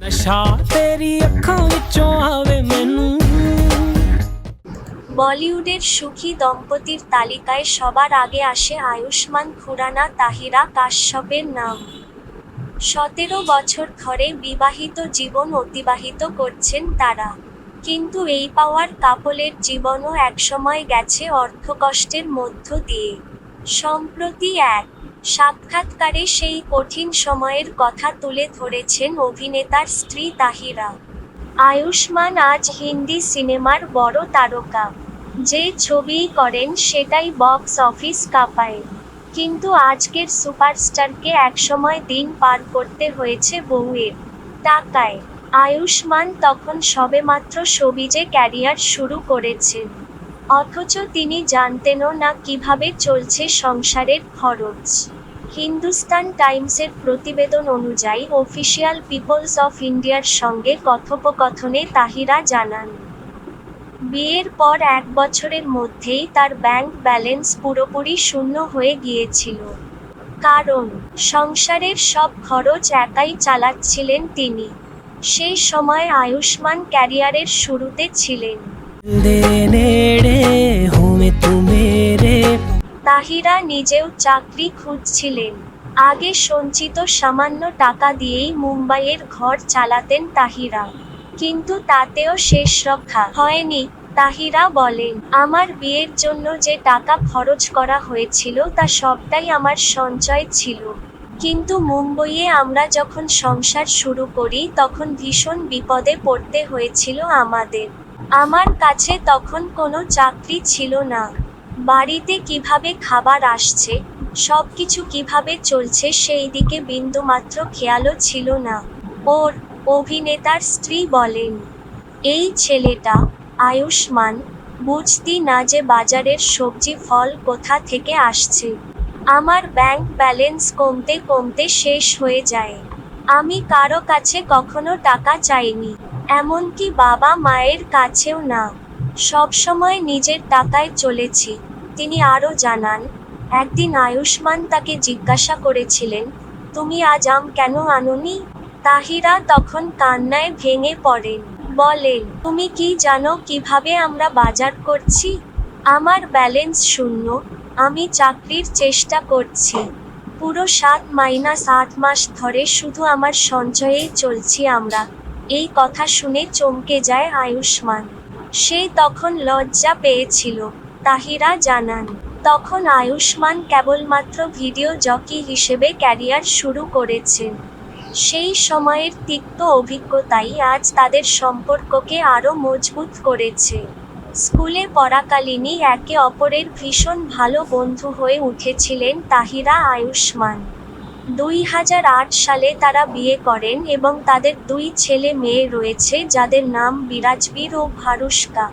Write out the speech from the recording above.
ਨਸ਼ਾ ਤੇਰੀ ਅੱਖਾਂ ਵਿੱਚੋਂ ਆਵੇ ਮੈਨੂੰ বলিউডের সুখী দম্পতির তালিকায় সবার আগে আসে আয়ুষ্মান খুরানা তাহিরা কাশ্যপের নাম সতেরো বছর ধরে বিবাহিত জীবন অতিবাহিত করছেন তারা কিন্তু এই পাওয়ার কাপলের জীবনও একসময় গেছে অর্থকষ্টের মধ্য দিয়ে সম্প্রতি এক সাক্ষাৎকারে সেই কঠিন সময়ের কথা তুলে ধরেছেন অভিনেতার স্ত্রী তাহিরা। আয়ুষ্মান আজ হিন্দি সিনেমার বড় তারকা। যে ছবিই করেন সেটাই বক্স অফিস কাঁপায়। কিন্তু আজকের সুপারস্টারকে একসময় দিন পার করতে হয়েছে বউয়ের টাকায়। আয়ুষ্মান তখন সবেমাত্র সবিজে ক্যারিয়ার শুরু করেছেন অথচ তিনি জানতেনও না কীভাবে চলছে সংসারের খরচ। হিন্দুস্তান টাইমসের প্রতিবেদন অনুযায়ী অফিসিয়াল পিপলস অফ ইন্ডিয়ার সঙ্গে কথোপকথনে তাহিরা জানান, বিয়ের পর এক বছরের মধ্যেই তার ব্যাংক ব্যালেন্স পুরোপুরি শূন্য হয়ে গিয়েছিল। কারণ, সংসারের সব খরচ একাই চালাচ্ছিলেন তিনি। সেই সময় আয়ুষ্মান ক্যারিয়ারের শুরুতে ছিলেন। তাহিরা নিজেও চাকরি খুঁজছিলেন। আগে সঞ্চিত সামান্য টাকা দিয়েই মুম্বাইয়ের ঘর চালাতেন তাহিরা। কিন্তু তাতেও শেষ রক্ষা হয়নি। তাহিরা বলেন, আমার বিয়ের জন্য যে টাকা খরচ করা হয়েছিল, তা সবটাই আমার সঞ্চয় ছিল। কিন্তু মুম্বইয়ে আমরা যখন সংসার শুরু করি, তখন ভীষণ বিপদে পড়তে হয়েছিল আমাদের। আমার কাছে তখন কোনো চাকরি ছিল না। বাড়িতে কীভাবে খাবার আসছে সব কিছু কীভাবে চলছে সেই দিকে বিন্দুমাত্র খেয়ালও ছিল না। ওর অভিনেতার স্ত্রী বলেন, এই ছেলেটা আয়ুষ্মান, বুঝতি না যে বাজারের সবজি ফল কোথা থেকে আসছে। আমার ব্যাংক ব্যালেন্স কমতে কমতে শেষ হয়ে যায়। আমি কারও কাছে কখনো টাকা চাইনি। এমনকি বাবা মায়ের কাছেও না। সবসময় নিজের টাকায় চলেছি। তিনি আরও জানান, একদিন আয়ুষ্মান তাকে জিজ্ঞাসা করেছিলেন, তুমি আজ আম কেন আনোনি? তাহিরা তখন কান্নায় ভেঙে পড়েন। বলেন, তুমি কি জানো কীভাবে আমরা বাজার করছি? আমার ব্যালেন্স শূন্য, আমি চাকরির চেষ্টা করছি। পুরো সাত মাইনাস আট মাস ধরে শুধু আমার সঞ্চয়েই চলছি আমরা। এই কথা শুনে চমকে যায় আয়ুষ্মান। সে তখন লজ্জা পেয়েছিল, তাহিরা জানান। তখন আয়ুষ্মান কেবলমাত্র ভিডিও জকি হিসেবে ক্যারিয়ার শুরু করেছেন সেই সময়ের তিক্ত অভিজ্ঞতাই আজ তাদের সম্পর্ককে আরও মজবুত করেছে। স্কুলে পড়াকালীনই একে অপরের ভীষণ ভালো বন্ধু হয়ে উঠেছিলেন তাহিরা আয়ুষ্মান। দুই হাজার আট সালে তারা বিয়ে করেন এবং তাদের দুই ছেলে মেয়ে রয়েছে, যাদের নাম বিরাজবীর ও ভারুষ্কা